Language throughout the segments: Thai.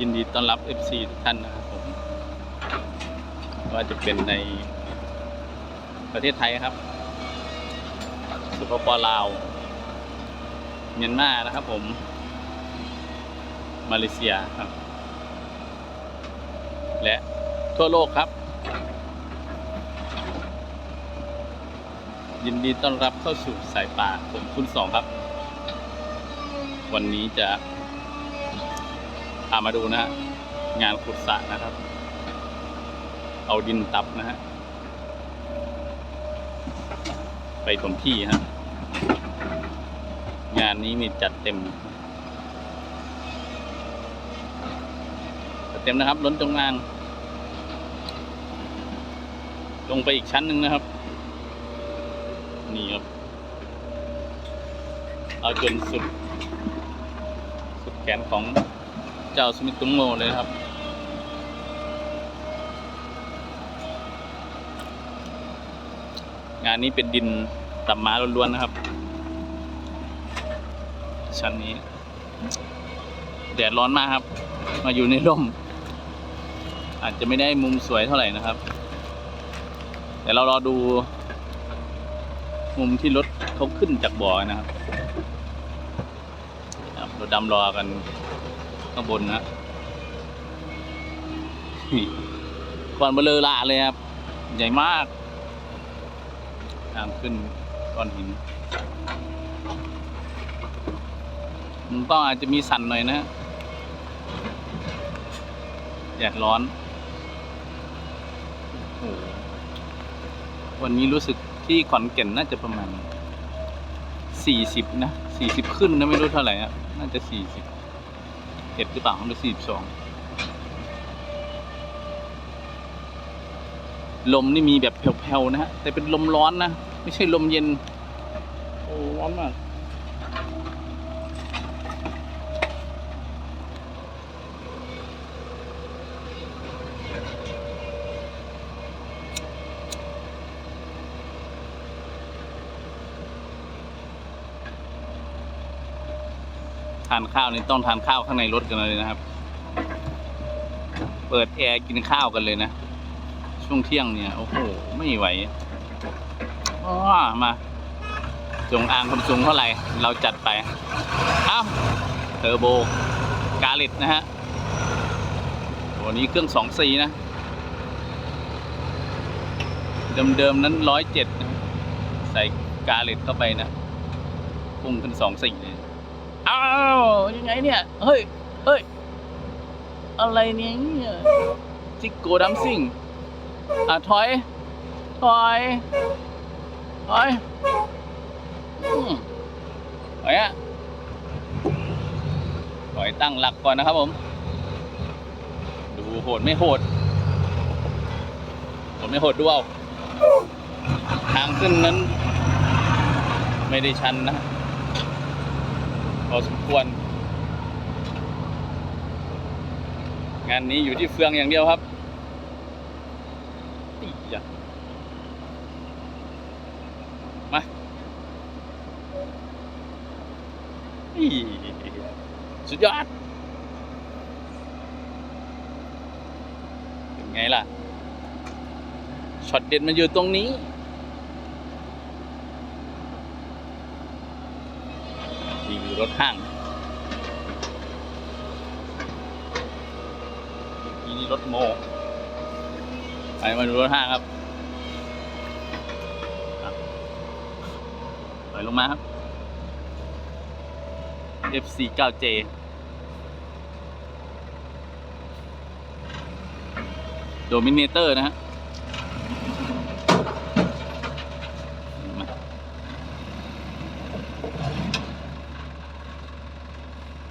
ยินดีต้อนรับ FC ทุกท่านนะครับผมว่าจะเป็นในประเทศไทยครับ สุปปลาว เมียนมานะครับผม มาเลเซียครับ และทั่วโลกครับ ยินดีต้อนรับเข้าสู่สายป่าผมคุณสองครับ วันนี้จะ พามาดูนะฮะงานขุดสระนะครับ เอาดินตับนะฮะไปถมที่ฮะงานนี้มีจัดเต็มจัดเต็มนะครับล้นจงงาน ลงไปอีกชั้นหนึ่งนะครับ นี่ครับเอาจนสุด สุดแขนของ เจ้าสมิตุงโมเลยนะครับ งานนี้เป็นดินตับม้าล้วนๆนะครับ ชั้นนี้ แดดร้อนมากครับ มาอยู่ในร่ม อาจจะไม่ได้มุมสวยเท่าไหร่นะครับแต่เรารอดู มุมที่รถเขาขึ้นจากบ่อนะครับครับรถดำรอกัน ข้างบนนะก่อนเบลอละเลยครับ ใหญ่มากทางขึ้นก้อนหินมันต้องอาจจะมีสั่นหน่อยนะแดดร้อน โอ้วันนี้รู้สึกที่ขอนแก่นน่าจะประมาณสี่สิบนะสี่สิบขึ้นนะไม่รู้เท่าไหร่อะน่าจะสี่สิบ เอ็ดหรือเปล่าหรือสี่สิบสองลมนี่มีแบบแผ่วๆนะฮะแต่เป็นลมร้อนนะ ไม่ใช่ลมเย็น โอ้ร้อนมาก ทานข้าวนี่ต้องทานข้าวข้างในรถกันเลยนะครับ เปิดแอร์กินข้าวกันเลยนะ ช่วงเที่ยงเนี่ย โอ้โห ไม่ไหวอ้อมาจงอางคำสูงเท่าไหร่ เราจัดไป เอ้าเทอร์โบกาลิตนะฮะตัวนี้เครื่องสองสีนะ เดิมๆนั้นร้อยเจ็ดใส่กาลิตเข้าไปนะพุ่งขึ้นสองสี่เล อ้าวยังไงเนี่ยเฮ้ยเฮ้ยอะไรเนี่ยจิกโกดัมซิงอะถอย ถอยถอยอืมถอยอะถอยตั้งหลักก่อนนะครับผม ดูโหดไม่โหดโหดไม่โหดดูเอาทางขึ้นนั้น ไม่ได้ชันนะ พอสมควร งานนี้อยู่ที่เฟืองอย่างเดียวครับอียะมาสุดยอดเป็นไงล่ะช็อตเด็ดมันอยู่ตรงนี้ รถห้างทีนี้รถโมไปมาดูรถห้างครับถอยลงมาครับ FC 9J โดมิเนเตอร์นะฮะ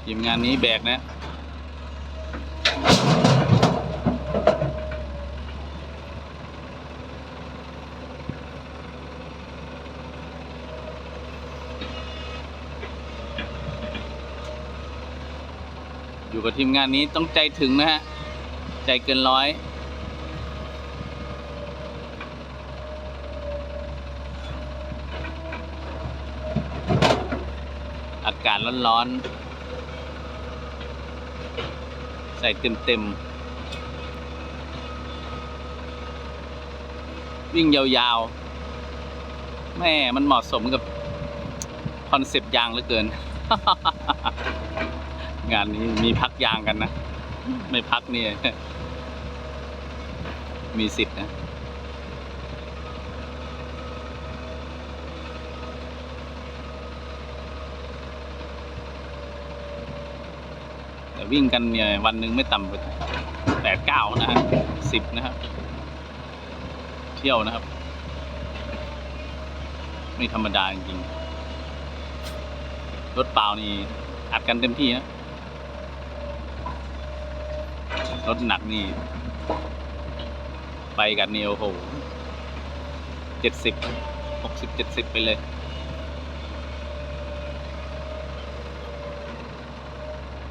ทีมงานนี้แบกนะอยู่กับทีมงานนี้ต้องใจถึงนะฮะ ใจเกินร้อย อากาศร้อนๆ ใส่เต็มเต็มวิ่งยาวๆ แม่มันเหมาะสมกับ คอนเซปต์ยางเหลือเกิน งานนี้มีพักยางกันนะ ไม่พักเนี่ย มีสิทธิ์นะ วิ่งกันเนี่ยวันหนึ่งไม่ต่ำกว่าแปดเก้านะฮะสิบนะครับ เที่ยวนะครับ ไม่ธรรมดาจริงๆรถเปล่านี่อัดกันเต็มที่นะรถหนักนี่ ไปกันนี่โอ้โหเจ็ดสิบหกสิบเจ็ดสิบไปเลย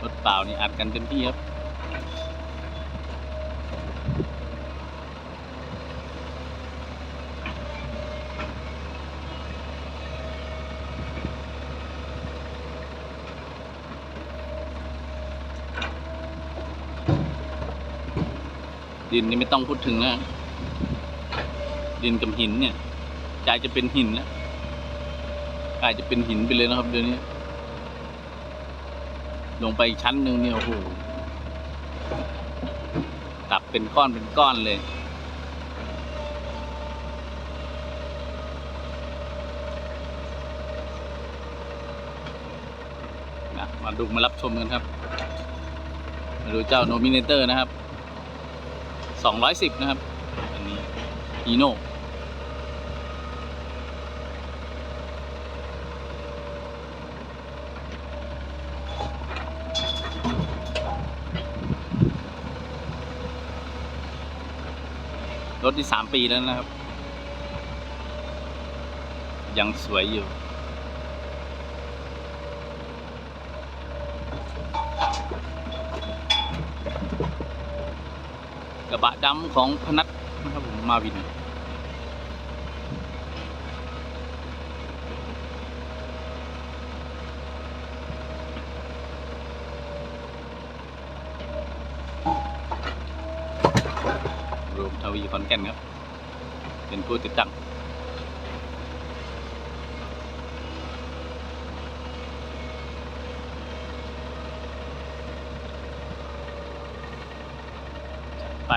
รถ เปล่านี่อัดกันเต็มที่ครับดินนี่ไม่ต้องพูดถึงแล้ว ดินกับหินเนี่ยกลายจะเป็นหินแล้วกลายจะเป็นหินไปเลยนะครับเดี๋ยวนี้ ลงไปอีกชั้นหนึ่งเนี่ยโอ้โหกลับเป็นก้อนเป็นก้อนเลยนะมาดูมารับชมกันครับ มาดูเจ้าโนมิเนเตอร์นะครับสองร้อยสิบนะครับ อันนี้ฮีโน่ ที่สามปีแล้วนะครับ ยังสวยอยู่ กระบะดำของพนัทนะครับผมมาวิน รวมทวีขอนแก่นครับ เป็นผู้ติดตั้งไป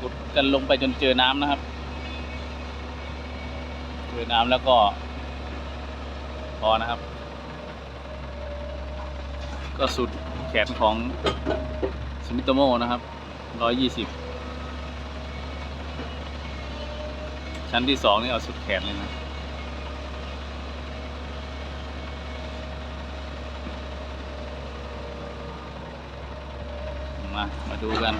ขุดกันลงไปจนเจอน้ำนะครับ เจอน้ำแล้วก็ พอนะครับ ก็สุดแขนของสมิโตโมนะครับร้อยยี่สิบชั้นที่สองนี่เอาสุดแขนเลยนะมา มาดูกัน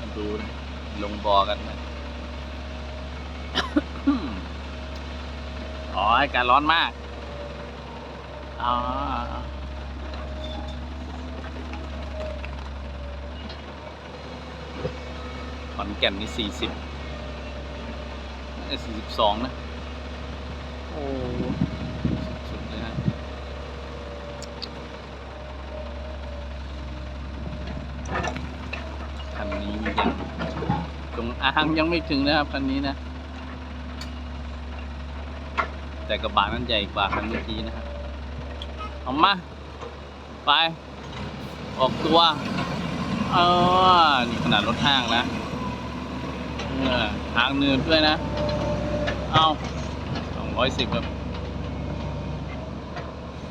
มาดูนะลงบอกันนะ อากาศร้อนมาก อ๋อ ขอนแก่นนี่สี่สิบสี่สิบสองนะ โอ้สุดเลยฮะคันนี้ยังตรงอ่างยังไม่ถึงนะครับคันนี้นะ แต่ กระบะนั้นใหญ่กว่าคันเมื่อกี้นะครับเอามา ไป ออกตัว เออ นี่ขนาดรถห้างนะเออทางเนินด้วยนะ เอาสองร้อยสิบครับ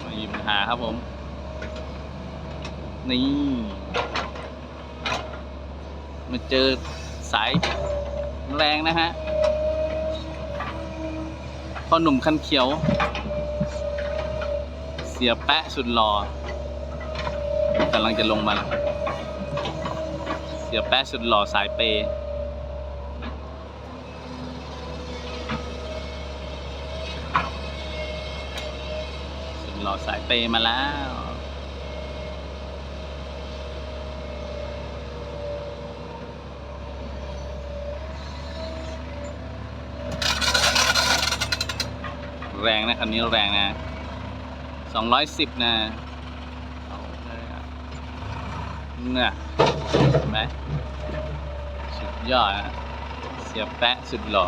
ไม่มีปัญหาครับผม นี่ มาเจอสายแรงนะฮะ พ่อหนุ่มคันเขียว เสียแปะสุดหล่อกำลังจะลงมาแล้วเสียแป๊ะสุดหล่อสายเปย์สุดหล่อสายเปย์มาแล้ว แรงนะคันนี้แรงนะสองร้อยสิบนะเนี่ยเห็นไหมสุดยอดนะเสียแปะสุดหล่อ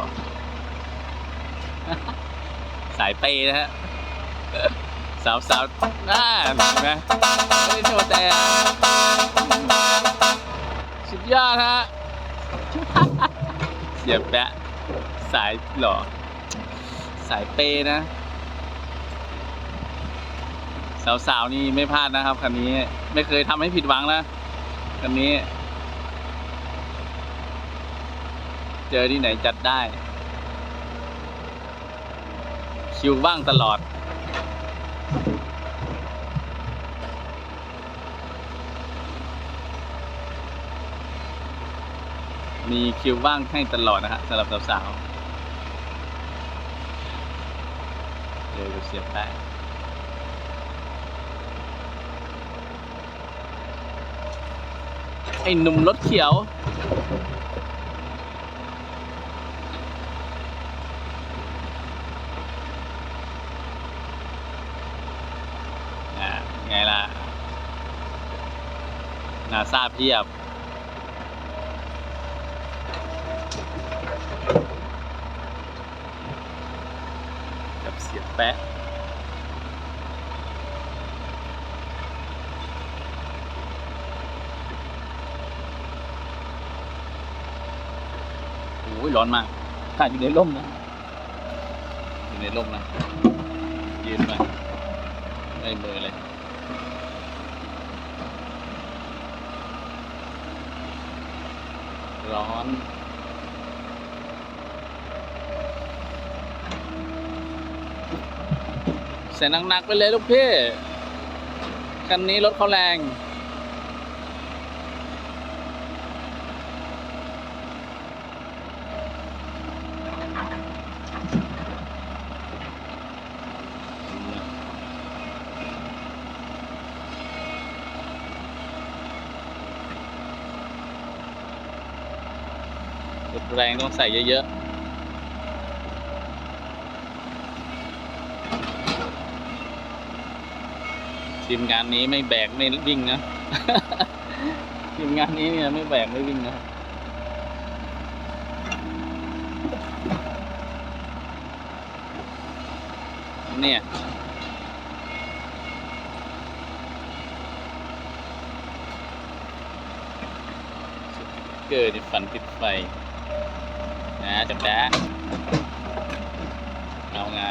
สายเปย์นะฮะสาวสาวน่าเห็นไหมไม่ได้โชว์แต่สุดยอดฮะเสียแปะสายหล่อ สายเปย์นะ สาวๆนี่ไม่พลาดนะครับคันนี้ไม่เคยทำให้ผิดหวังนะคันนี้ เจอที่ไหนจัดได้ คิวว่างตลอดมีคิวว่างให้ตลอดนะฮะสำหรับสาวๆ เจอกับเสียแป๊ะไอ้หนุ่มรถเขียวอ่าไงล่ะนาซาเพียบ กับเสีย แปะโอ้ยร้อนมากถ่ายอยู่ในร่มนะ อยู่ในร่มนะ ยืนไปไม่เบอร์เลยร้อน ใส่หนักๆไปเลยลูกพี่ คันนี้รถเขาแรง แรงต้องใส่เยอะๆ ทีมงานนี้ไม่แบกไม่วิ่งนะ ทีมงานนี้เนี่ยไม่แบกไม่วิ่งนะเนี่ยเกิดฝันติดไฟนะจับได้เอาไง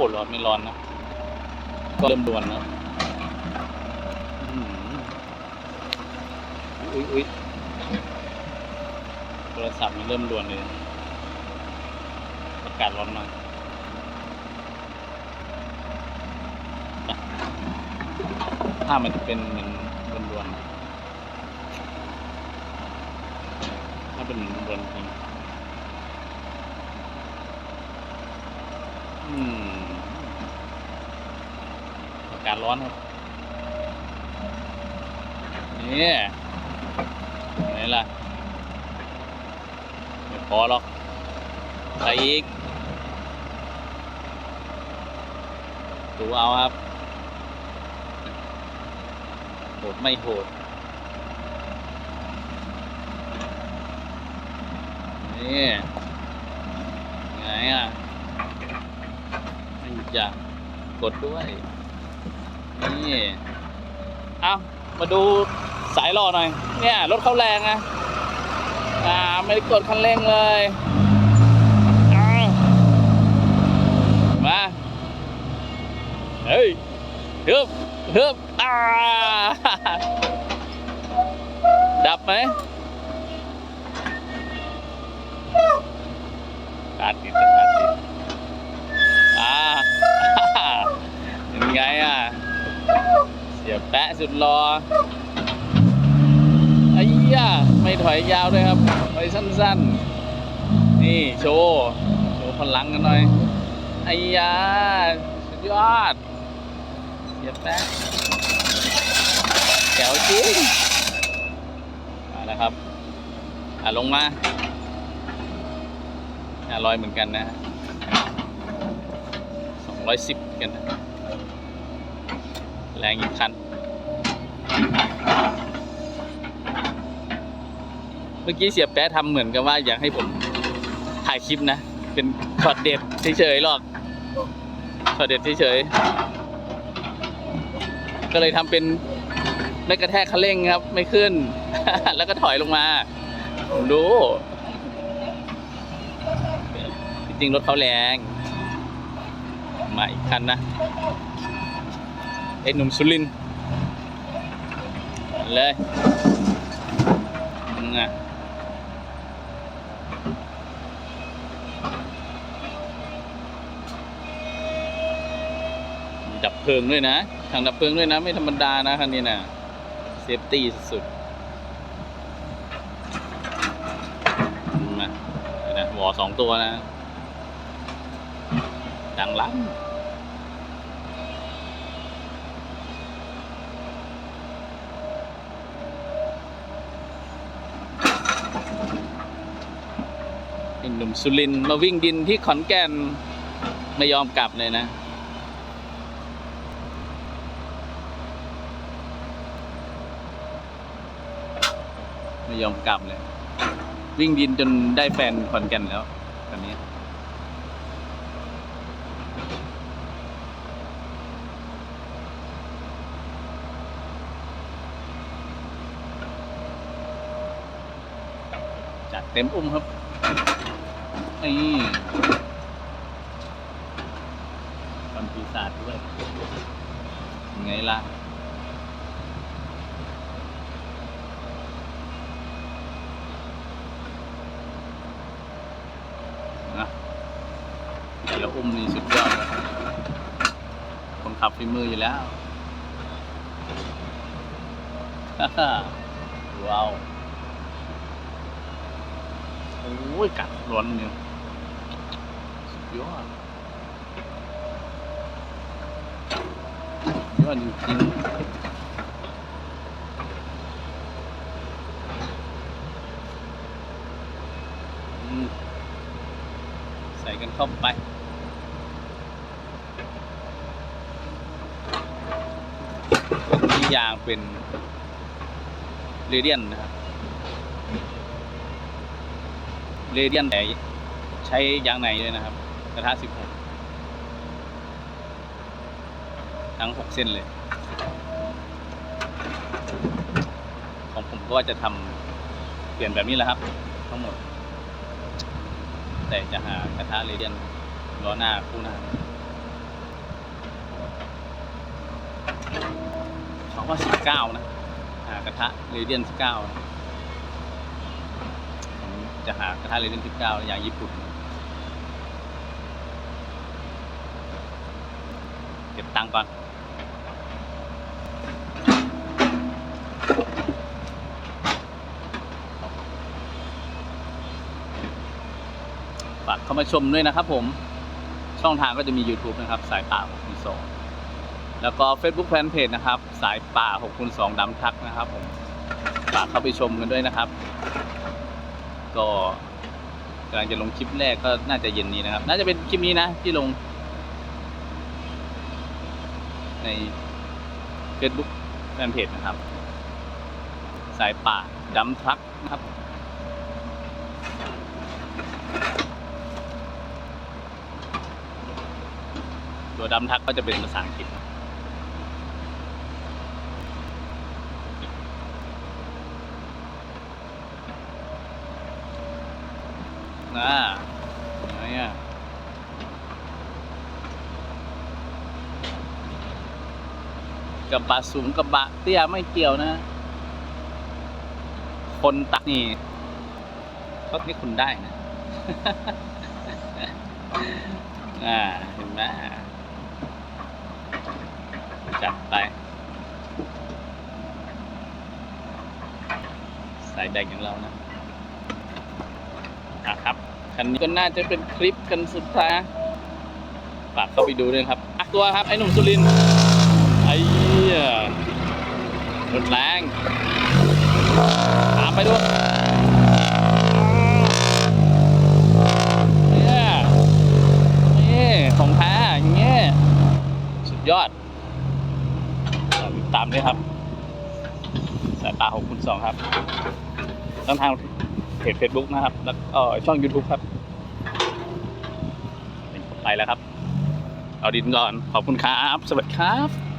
โอ้ร้อนไม่ร้อนนะก็เริ่มดวนแล้วอื้อหืออุ้ยอุ้ยโทรศัพท์มันเริ่มดวนเลยอากาศร้อนมากถ้ามันจะเป็นเหมือนรวนๆถ้าเป็นเหมือนรวนจริงอืมอ ร้อนครับ นี่ไหนล่ะไม่พอหรอกใส่อีก ดูเอาครับ โหดไม่โหด นี่ไงอะ ไม่จะกดด้วย นี่เอามาดูสายหล่อหน่อย เนี่ย รถเขาแรงนะอ่า ไม่ได้กดคันเร่งเลยมาเฮ้ยฮึบฮึบอ่าดับไหมติดสการติดอ่า เป็นไงอะ เสีย แปะสุดรอไอ้ยะไม่ถอยยาวด้วยครับถอยสั้นๆ นี่โชว์โชว์พลังกันหน่อยไอ้ยาสุดยอดเสียแปะแจ๋วจริงมาแล้วครับอะลงมาอะลอยเหมือนกันนะสองร้อยสิบกันนะแรงอีกคัน เมื่อกี้เสียแป๊ะทำเหมือนกับว่าอยากให้ผมถ่ายคลิปนะ เป็นช็อตเด็ดเฉยๆหรอกช็อตเด็ดเฉยๆก็เลยทำเป็นไม่กระแทกคันเร่งครับ ไม่ขึ้น แล้วก็ถอยลงมาผมรู้จริงๆรถเขาแรงมาอีกคันนะไอ้หนุ่มสุรินทร์ เลยมึงอะดับเพลิงด้วยนะทางดับเพลิงด้วยนะ ไม่ธรรมดานะคันนี้นะเซฟตี้สุดๆมาเดี๋ยวนะวอสองตัวนะดังล้ำ หนุ่มสุรินมาวิ่งดินที่ขอนแก่น ไม่ยอมกลับเลยนะ ไม่ยอมกลับเลย วิ่งดินจนได้แฟนขอนแก่นแล้วตอนนี้จัดเต็มอุ้มครับ นี่ตอนปีศาจด้วยยังไงล่ะนะเดี๋ยวอุ้มนี่สุดยอดเลยคนขับฝีมืออยู่แล้วว้าว โอ้ยกัดร้อนเนี่ย ยอดยอดจริงใส่กันเข้าไปตัวนี้ยางเป็นเรเดียนนะครับเรเดียนแต่ใช้ยางในด้วยนะครับ กระทะ16ทั้ง6เส้นเลย ของผมก็จะทำเปลี่ยนแบบนี้แหละครับ ทั้งหมด แต่จะหากระทะเรเดียนล้อหน้าคู่หน้าเขาว่า19นะ หากระทะเรเดียน19นะผมจะหากระทะเรเดียนที่เก้าอย่างญี่ปุ่น ก็บตังค์ก่อน ฝากเข้ามาชมด้วยนะครับผม ช่องทางก็จะมี YouTube นะครับ สายป่า6คูณ2แล้วก็ Facebook Fanpage นะครับ สายป่า6คูณ2ดำทักนะครับผม ฝากเข้าไปชมกันด้วยนะครับ ก็กำลังจะลงคลิปแรกก็น่าจะเย็นนี้นะครับ น่าจะเป็นคลิปนี้นะที่ลง ใน Facebook แฟนเพจนะครับ สายป่าดัมทรัคนะครับตัวดัมทักก็จะเป็นภาษาอังกฤษนะไหนอะ กระบะสูงกระบะเตี้ยไม่เกี่ยวนะ คนตักนี่ก็นี่คุณได้นะ อ่า เห็นไหมจัดไป สายแดงอย่างเรานะอะครับ คันนี้ก็น่าจะเป็นคลิปกันสุดท้ายฝากเข้าไปดูด้วยครับ ตัวครับ ไอ้หนุ่มสุรินทร์ไอ้เหี้ยรถแรงตาม ไปด้วยเนี่ยนี่ของแท้อย่างเงี้ยสุดยอดตามด้วยครับสายตาของคุณสองครับช่องทางเพจ Facebook นะครับ แล้วก็ช่อง YouTube ครับไปแล้วครับ เอาดินก่อน ขอบคุณครับ สวัสดีครับ